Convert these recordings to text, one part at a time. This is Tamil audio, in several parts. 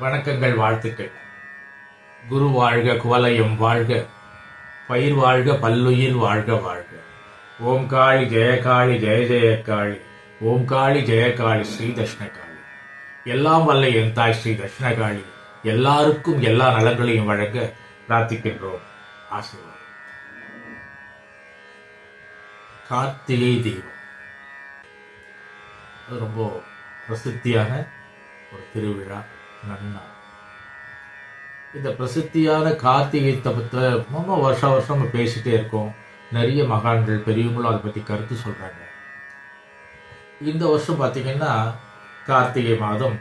வணக்கங்கள் வாழ்த்துக்கள். குரு வாழ்க குவலயம் வாழ்க. பயிர் வாழ்க பல்லுயிர் வாழ்க வாழ்க. ஓம் காளி ஜெயகாளி ஜெய ஜெயகாளி ஓம் காளி ஜெயகாளி ஸ்ரீ தட்சிணகாளி எல்லாம் வல்ல என் தாய் ஸ்ரீ தட்சிணகாளி எல்லாருக்கும் எல்லா நலங்களையும் வழங்க பிரார்த்திக்கின்றோம். ஆசீர்வாதம். கார்த்திகை தீபம். ரொம்ப பிரசித்தியான ஒரு திருவிழா. நன்னா. இந்த பிரசித்தியான கார்த்திகை தபத்தை ரொம்ப வருஷம் வருஷம் நம்ம பேசிட்டே இருக்கோம். நிறைய மகான்கள் பெரியவங்களும் அதை பற்றி கருத்து சொல்கிறாங்க இந்த வருஷம் பார்த்திங்கன்னா கார்த்திகை மாதம்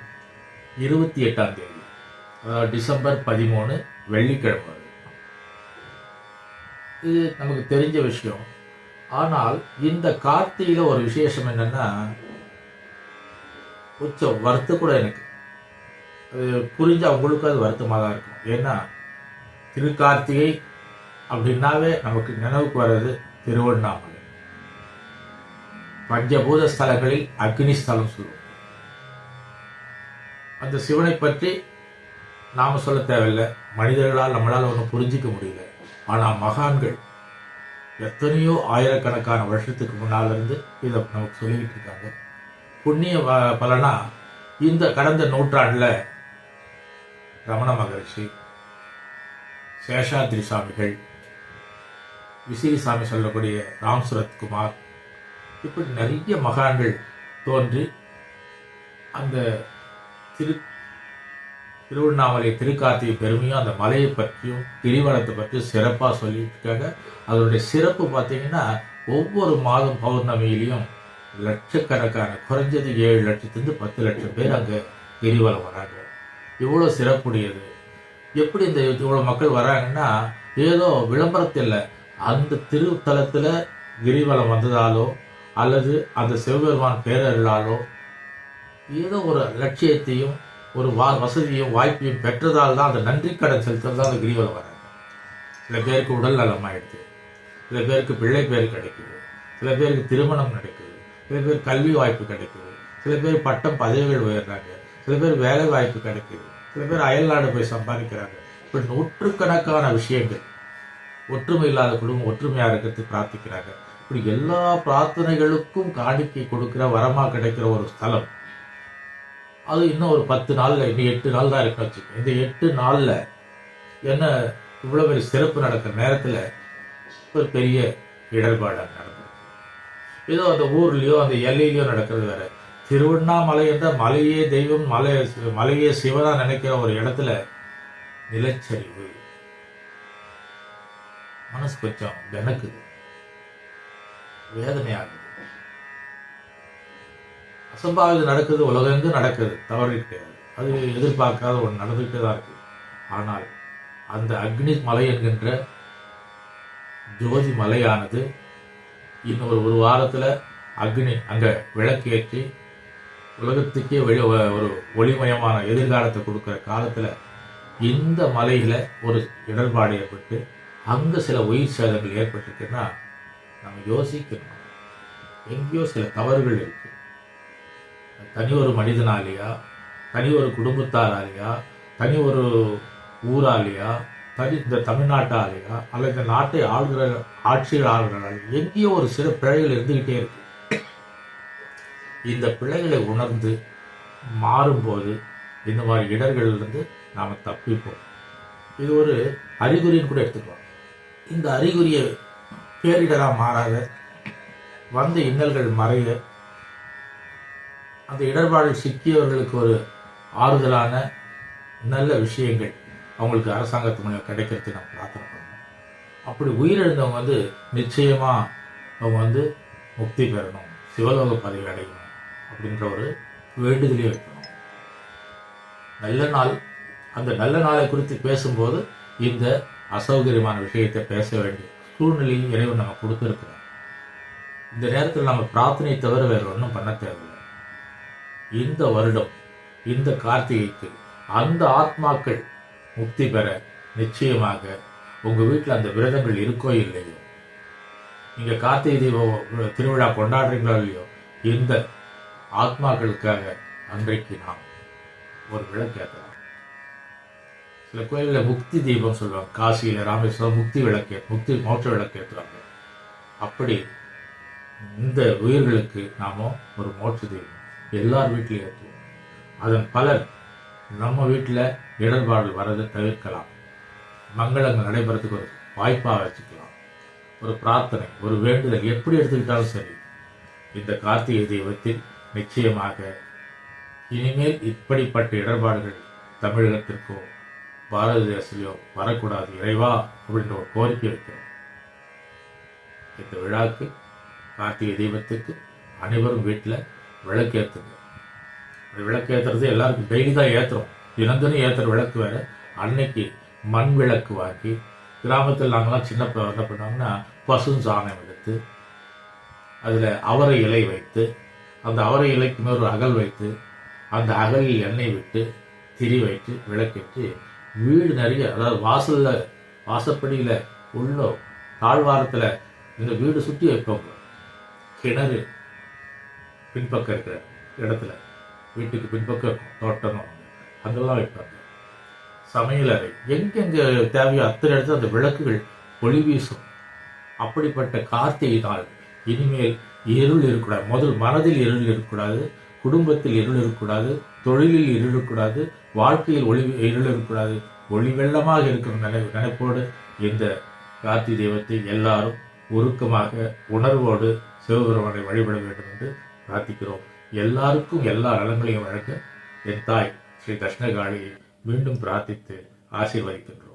இருபத்தி எட்டாம் தேதி அதாவது டிசம்பர் பதிமூணு வெள்ளிக்கிழமை இது நமக்கு தெரிஞ்ச விஷயம். ஆனால் இந்த கார்த்திகையில் ஒரு விசேஷம் என்னன்னா கொஞ்சம் வருத்த கூட எனக்கு. புரிஞ்சு அவங்களுக்கும் அது வருத்தமாக தான் இருக்கும். ஏன்னா திருக்கார்த்திகை அப்படின்னாவே நமக்கு நினைவுக்கு வர்றது திருவண்ணாமலை. பஞ்சபூத ஸ்தலங்களில் அக்னி ஸ்தலம் சொல்லுவோம். அந்த சிவனை பற்றி நாம சொல்ல தேவையில்லை. மனிதர்களால் நம்மளால் ஒன்றும் புரிஞ்சிக்க முடியல. ஆனால் மகான்கள் எத்தனையோ ஆயிரக்கணக்கான வருஷத்துக்கு முன்னால இருந்து இதை நமக்கு சொல்லிக்கிட்டு இருக்காங்க. புண்ணிய பலனா இந்த கடந்த நூற்றாண்டில் ரமண மகரிஷி சேஷாத்ரி சாமிகள் விசிறி சாமி சொல்லக்கூடிய ராம் சுரத்குமார் இப்படி நிறைய மகான்கள் தோன்றி அந்த திரு திருவண்ணாமலை திருக்கார்த்திகை பெருமையும் அந்த மலையை பற்றியும் கிரிவலத்தை பற்றியும் சிறப்பாக சொல்லிட்டு இருக்காங்க அதனுடைய சிறப்பு பார்த்தீங்கன்னா ஒவ்வொரு மாதம் பௌர்ணமியிலையும் லட்சக்கணக்கான குறைஞ்சது ஏழு லட்சத்துலேருந்து பத்து லட்சம் பேர் அங்கே கிரிவலம் வராங்க. இவ்வளோ சிறப்புடையது. எப்படி இந்த இவ்வளோ மக்கள் வராங்கன்னா ஏதோ விளம்பரத்தில் அந்த திருத்தலத்தில் கிரிவலம் வந்ததாலோ அல்லது அந்த சிவபெருமான் பேரர்களாலோ ஏதோ ஒரு லட்சியத்தையும் ஒரு வா வசதியும் வாய்ப்பையும் பெற்றதால் தான் அந்த நன்றி கடன் செலுத்துறது தான் அந்த கிரிவலம் வராங்க. சில பேருக்கு உடல் நலமாயிடுது. சில பேருக்கு பிள்ளை பேர் கிடைக்குது. சில பேருக்கு திருமணம் நடக்குது. சில பேர் கல்வி வாய்ப்பு கிடைக்குது. சில பேர் பட்டம் பதவிகள் உயர்றாங்க. சில பேர் வேலை வாய்ப்பு கிடைக்குது. சில பேர் அயல்நாடு போய் சம்பாதிக்கிறாங்க. இப்படி நூற்றுக்கணக்கான விஷயங்கள் ஒற்றுமை இல்லாத குடும்பம் ஒற்றுமையாக இருக்கிறதுக்கு பிரார்த்திக்கிறாங்க. இப்படி எல்லா பிரார்த்தனைகளுக்கும் காணிக்கை கொடுக்கிற வரமாக கிடைக்கிற ஒரு ஸ்தலம். அது இன்னும் ஒரு பத்து நாளில் இன்னும் எட்டு நாள் தான் இருக்குன்னு வச்சுக்கோங்க. இந்த எட்டு நாளில் என்ன இவ்வளோ பெரிய சிறப்பு நடக்கிற நேரத்தில் ஒரு பெரிய இடர்பாடாக நடக்கும். நடந்தது ஏதோ அந்த ஊர்லேயோ அந்த எல்லையிலையோ நடக்கிறது வேற. திருவண்ணாமலை என்ற மலையே தெய்வம் மலை மலையே சிவனா நினைக்கிற ஒரு இடத்துல நிலச்சரிவு. மனசு கொஞ்சம் வெனக்குது வேதனையாகுது. அசம்பாவிதம் நடக்குது உலகெங்கும் நடக்குது. தவறு கிடையாது. அது எதிர்பார்க்காத ஒன்று நடந்துகிட்டே தான் இருக்கு. ஆனால் அந்த அக்னி மலை என்கின்ற ஜோதி மலையானது இன்னும் ஒரு ஒரு வாரத்தில் அக்னி அங்கே விளக்கேற்றி உலகத்துக்கே வெளி ஒரு ஒளிமயமான எதிர்காலத்தை கொடுக்குற காலத்தில் இந்த மலையில் ஒரு இடர்பாடு ஏற்பட்டு அங்கே சில உயிர் சேதங்கள் ஏற்பட்டுருக்குன்னா நம்ம யோசிக்கணும். எங்கேயோ சில தவறுகள் இருக்கு. தனி ஒரு மனிதனாலேயா தனி ஒரு குடும்பத்தாராலேயா தனி ஒரு ஊராலேயா தனி இந்த தமிழ்நாட்டாலேயா அல்லது இந்த நாட்டை ஆளுகிற ஆட்சிகள் ஆளுகிறார்கள் எங்கேயோ ஒரு சில பிழைகள் இருந்துக்கிட்டே இருக்கு. இந்த பிழைகளை உணர்ந்து மாறும்போது இந்த மாதிரி இடர்களிலிருந்து நாம் தப்பிப்போம். இது ஒரு அறிகுறின்னு கூட எடுத்துக்கலாம். இந்த அறிகுறியை பேரிடராக மாறாத வந்த இன்னல்கள் மறைய அந்த இடர்பாடில் சிக்கியவர்களுக்கு ஒரு ஆறுதலான நல்ல விஷயங்கள் அவங்களுக்கு அரசாங்கத்து மூலம் கிடைக்கிறதுக்கு நம்ம பிரார்த்தனை பண்ணணும். அப்படி உயிரிழந்தவங்க வந்து நிச்சயமாக அவங்க வந்து முக்தி பெறணும். சிவலோக பதவி அடையணும். அப்படின்ற ஒரு வேண்டுதலையும் வைக்கணும். நல்ல நாள் அந்த நல்ல நாளை குறித்து பேசும்போது இந்த அசௌகரியமான விஷயத்தை பேச வேண்டிய சூழ்நிலையும் இறைவன் நம்ம கொடுத்துருக்கிறோம் இந்த நேரத்தில் நம்ம பிரார்த்தனை தவிர வேறு ஒன்றும் பண்ண தேவையில்லை. இந்த வருடம் இந்த கார்த்திகைக்கு அந்த ஆத்மாக்கள் முக்தி பெற நிச்சயமாக உங்க வீட்டில் அந்த விரதங்கள் இருக்கோ இல்லையோ? நீங்க கார்த்திகை தீபம் திருவிழா கொண்டாடுறீங்களோ இல்லையோ? இந்த ஆத்மாக்களுக்காக அன்றைக்கு நாம் ஒரு விளக்கேற்றலாம் சில கோயிலில் முக்தி தீபம் சொல்லுவாங்க. காசியில் ராமேஸ்வரம் முக்தி விளக்கு முக்தி மோட்ச விளக்கு ஏற்றுவாங்க அப்படி இந்த உயிர்களுக்கு நாம ஒரு மோட்ச தீபம் எல்லார் வீட்லையும் ஏற்றுவோம் அதன் பலன் நம்ம வீட்டில் இடர்பாடுகள் வரதை தவிர்க்கலாம். மங்களங்கள் நடைபெறதுக்கு ஒரு வாய்ப்பாக வச்சுக்கலாம். ஒரு பிரார்த்தனை ஒரு வேண்டுதல் எப்படி எடுத்துக்கிட்டாலும் சரி. இந்த கார்த்திகை தெய்வத்தில் நிச்சயமாக. இனிமேல் இப்படிப்பட்ட இடர்பாடுகள் தமிழகத்திற்கோ பாரத தேசத்திலோ வரக்கூடாது. இறைவா அப்படின்ற ஒரு கோரிக்கை வைக்கிறோம். இந்த விழாக்கு கார்த்திகை தீபத்துக்கு அனைவரும் வீட்டில் விளக்கேற்றுங்க அந்த விளக்கு ஏற்றுறது எல்லாருக்கும் டெய்லி தான் ஏற்றுறோம் தினந்தனும் ஏற்றுற விளக்கு வேற அன்னைக்கு மண் விளக்கு வாங்கி கிராமத்தில் நாங்களாம் சின்ன என்ன பண்ணோம்னா பசு சாணம் எடுத்து அதில் அவரை இலை வைத்து அந்த அவரை இலைக்கு மேல் ஒரு அகல் வைத்து அந்த அகலில் எண்ணெய் விட்டு திரி வைத்து விளக்கிட்டு வீடு நிறைய அதாவது வாசல்ல வாசப்படியில் உள்ள தாழ்வாரத்தில் இந்த வீடு சுற்றி வைப்போம். கிணறு பின்பக்கம் இருக்கிற இடத்துல வீட்டுக்கு பின்பக்கம் தோட்டணும் தோட்டம் அங்கெல்லாம் வைப்பாங்க. அறை. எங்கெங்க தேவையோ அத்தனை இடத்துல அந்த விளக்குகள் ஒளி வீசும். அப்படிப்பட்ட கார்த்திகை நாள். இனிமேல் இருள் இருக்கக்கூடாது. முதல் மனதில் இருள் இருக்கக்கூடாது குடும்பத்தில் இருள் இருக்கக்கூடாது தொழிலில் இருள் இருக்கக்கூடாது வாழ்க்கையில் ஒளி இருள் இருக்கக்கூடாது. ஒளி வெள்ளமாக இருக்கிற நினை நினைப்போடு இந்த கார்த்தி தெய்வத்தை எல்லாரும் உருக்கமாக உணர்வோடு சிவபெருமானை வழிபட வேண்டும் என்று பிரார்த்திக்கிறோம். எல்லாருக்கும் எல்லா நலங்களையும் வழங்க என் தாய் ஸ்ரீ தட்சிணகாளியை மீண்டும் பிரார்த்தித்து ஆசீர்வதிக்கின்றோம்.